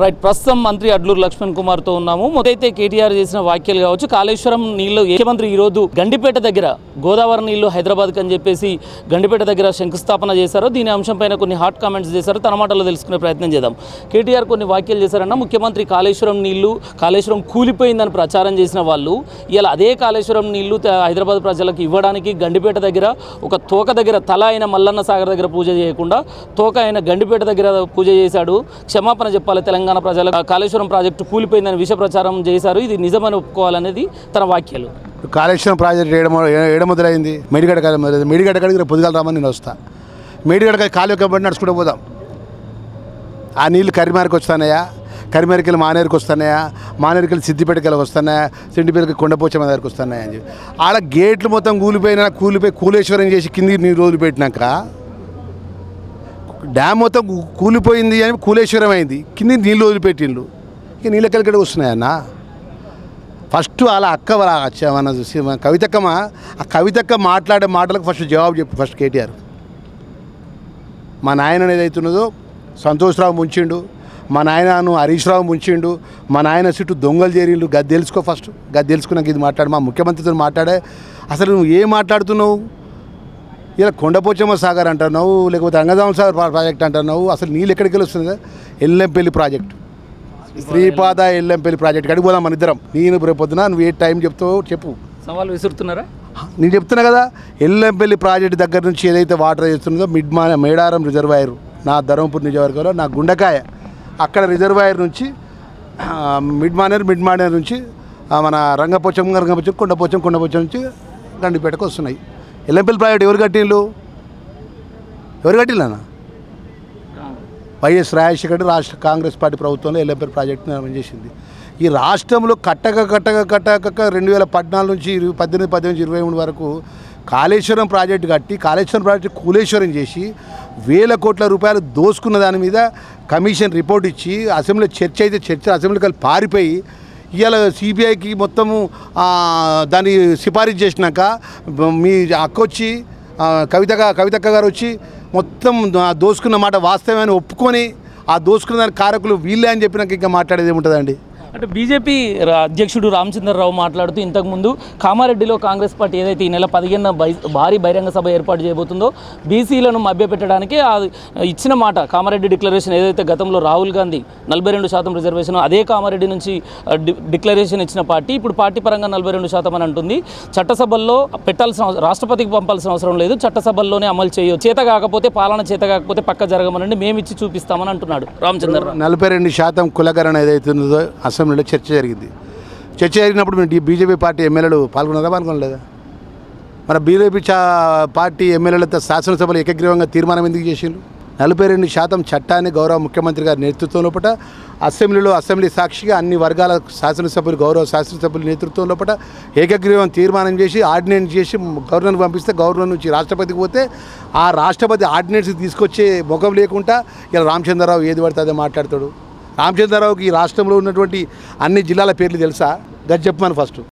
Right ప్రస్తుతం మంత్రి అడ్లూరు లక్ష్మణ్ కుమార్తో ఉన్నాము. మొదైతే కేటీఆర్ చేసిన వ్యాఖ్యలు కావచ్చు కాళేశ్వరం నీళ్ళు ముఖ్యమంత్రి ఈ రోజు గండిపేట దగ్గర గోదావరి నీళ్ళు హైదరాబాద్ అని చెప్పేసి గండిపేట దగ్గర శంకుస్థాపన చేశారు. దీని అంశం పైన కొన్ని హాట్ కామెంట్స్ చేశారు. తన మాటలో తెలుసుకునే ప్రయత్నం చేద్దాం. కేటీఆర్ కొన్ని వ్యాఖ్యలు చేశారన్న ముఖ్యమంత్రి కాళేశ్వరం నీళ్ళు కాళేశ్వరం కూలిపోయిందని ప్రచారం చేసిన వాళ్ళు ఇలా అదే కాళేశ్వరం నీళ్ళు హైదరాబాద్ ప్రజలకు ఇవ్వడానికి గండిపేట దగ్గర ఒక తోక దగ్గర తల అయిన మల్లన్న సాగర్ దగ్గర పూజ చేయకుండా తోక అయిన గండిపేట దగ్గర పూజ చేశాడు. క్షమాపణ చెప్పాలి తెలంగాణ ప్రజలకు ఆ కాళేశ్వరం ప్రాజెక్టు కూలిపోయిందని విష ప్రచారం చేశారు. ఇది నిజమని ఒప్పుకోవాలనేది తన వ్యాఖ్యలు. కాళేశ్వరం ప్రాజెక్టు ఏడ మొ- ఏడ మొదలైంది మేడిగడ్డ మేడిగడ్డ రేపు రామని నేను వస్తా. మేడిగడ్డ కాలు ఎక్కబడి నడుచుకుంటూ పోదాం. ఆ నీళ్ళు కరిమారికి వస్తున్నాయా కరిమేరకెళ్ళి మానేరుకు వస్తున్నాయా మానేరుకి సిద్దిపేటకి వస్తున్నాయా సిద్దిపేటకి కొండపోచమ్మ దగ్గరికి వస్తున్నాయా అని చెప్పి. ఆడ గేట్లు మొత్తం కూలిపోయినా కూలిపోయి కూలేశ్వరం చేసి కింది నీరు రోజులు పెట్టినాక డ్యామ్ మొత్తం కూలిపోయింది అని కూలేశ్వరం అయింది కింద నీళ్ళు వదిలిపెట్టిండ్రు. ఇక నీళ్ళు ఎక్కడికి వస్తున్నాయన్నా ఫస్ట్ అలా అక్క వాళ్ళ చూసి మన కవితక్కమ్మ ఆ కవితక్క మాట్లాడే మాటలకు ఫస్ట్ జవాబు చెప్పు ఫస్ట్ కేటీఆర్. మా నాయన ఏదైతున్నదో సంతోష్రావు ముంచిండు. మా నాయనను హరీష్ రావు ముంచిండు. మా నాయన చుట్టూ దొంగలు చేరిండు గది తెలుసుకో ఫస్ట్. గది తెలుసుకున్నాక ఇది మాట్లాడు మా ముఖ్యమంత్రితో మాట్లాడే. అసలు నువ్వు ఏం మాట్లాడుతున్నావు? ఇలా కొండపోచమ్మ సాగర్ అంటున్నావు లేకపోతే రంగదామ సాగర్ ప్రా- ప్రాజెక్ట్ అంటున్నావు అసలు నీళ్ళు ఎక్కడికి వెళ్ళి వస్తుంది ఎల్లంపల్లి ప్రాజెక్టు. శ్రీపాద ఎల్లంపల్లి ప్రాజెక్ట్ కాడికి పోదాం మన ఇద్దరం. నేను రేపు పొద్దున నువ్వు ఏ టైం చెప్తావో చెప్పు. సవాల్ విసురుతున్నారా? నేను చెప్తున్నా కదా ఎల్లంపల్లి ప్రాజెక్ట్ దగ్గర నుంచి ఏదైతే వాటర్ చేస్తుందో మిడ్ మా మేడారం రిజర్వాయర్ నా ధర్మపురి నియోజకవర్గంలో నా గుండకాయ. అక్కడ రిజర్వాయర్ నుంచి మిడ్ మానేరు మిడ్ మానేరు నుంచి మన రంగపోచం రంగపోచం కొండపోచం కొండపోచం నుంచి గండిపేటకు వస్తున్నాయి. ఎల్లంపల్లి ప్రాజెక్ట్ ఎవరు కట్టిండ్రు ఎవరు కట్టిండ్రు వైఎస్ రాజశేఖర్ రాష్ట్ర కాంగ్రెస్ పార్టీ ప్రభుత్వంలో ఎల్లంపల్లి ప్రాజెక్టు నిర్మాణం చేసింది. ఈ రాష్ట్రంలో కట్టక కట్టక కట్టక రెండు వేల పద్నాలుగు నుంచి ఇరవై పద్దెనిమిది పద్దెనిమిది ఇరవై మూడు వరకు కాళేశ్వరం ప్రాజెక్టు కట్టి కాళేశ్వరం ప్రాజెక్టు కూలేశ్వరం చేసి వేల కోట్ల రూపాయలు దోసుకున్న దాని మీద కమిషన్ రిపోర్ట్ ఇచ్చి అసెంబ్లీ చర్చ అయితే చర్చ అసెంబ్లీకి కలిపి పారిపోయి ఇవాళ సిబిఐకి మొత్తము దాన్ని సిఫారసు చేసినాక మీ అక్క వచ్చి కవితగా కవితక్క గారు వచ్చి మొత్తం దోసుకున్న మాట వాస్తవమని ఒప్పుకొని ఆ దోసుకున్న దాని కారకులు వీళ్ళే అని చెప్పినాక ఇంకా మాట్లాడేది ఏముంటుందండి? అంటే బీజేపీ అధ్యక్షుడు రామచంద్రరావు మాట్లాడుతూ ఇంతకుముందు కామారెడ్డిలో కాంగ్రెస్ పార్టీ ఏదైతే ఈ నెల పదిహేను భారీ బహిరంగ సభ ఏర్పాటు చేయబోతుందో బీసీలను మభ్యపెట్టడానికి ఇచ్చిన మాట. కామారెడ్డి డిక్లరేషన్ ఏదైతే గతంలో రాహుల్ గాంధీ నలభై రెండు శాతం రిజర్వేషన్ అదే కామారెడ్డి నుంచి డిక్లరేషన్ ఇచ్చిన పార్టీ ఇప్పుడు పార్టీ పరంగా నలభై రెండు శాతం అని అంటుంది. చట్టసభల్లో పెట్టాల్సిన రాష్ట్రపతికి పంపాల్సిన అవసరం లేదు. చట్టసభల్లోనే అమలు చేయొచ్చు చేత కాకపోతే పాలన చేత కాకపోతే పక్క జరగమనండి. మేము ఇచ్చి చూపిస్తామని అంటున్నాడు రామచంద్రరావు. నలభై రెండు శాతం కులకరణ ఏదైతుందో అసలు అసెంబ్లీలో చర్చ జరిగింది. చర్చ జరిగినప్పుడు మీ బీజేపీ పార్టీ ఎమ్మెల్యేలు పాల్గొన్నారా? పాల్గొనలేదా? మన బీజేపీ చా పార్టీ ఎమ్మెల్యేలతో శాసనసభలో ఏకగ్రీవంగా తీర్మానం ఎందుకు చేసిండ్రు? నలభై రెండు శాతం చట్టాన్ని గౌరవ ముఖ్యమంత్రి గారి నేతృత్వం లోపల అసెంబ్లీలో అసెంబ్లీ సాక్షిగా అన్ని వర్గాల శాసనసభ్యులు గౌరవ శాసనసభ్యుల నేతృత్వం లోపల ఏకగ్రీవం తీర్మానం చేసి ఆర్డినెన్స్ చేసి గవర్నర్ పంపిస్తే గవర్నర్ నుంచి రాష్ట్రపతికి పోతే ఆ రాష్ట్రపతి ఆర్డినెన్స్ తీసుకొచ్చే ముఖం లేకుండా ఇలా రామచంద్రరావు ఏది పడితే అదే మాట్లాడతాడు. రామచంద్రరావుకి ఈ రాష్ట్రంలో ఉన్నటువంటి అన్ని జిల్లాల పేర్లు తెలుసా? గది చెప్పమని ఫస్ట్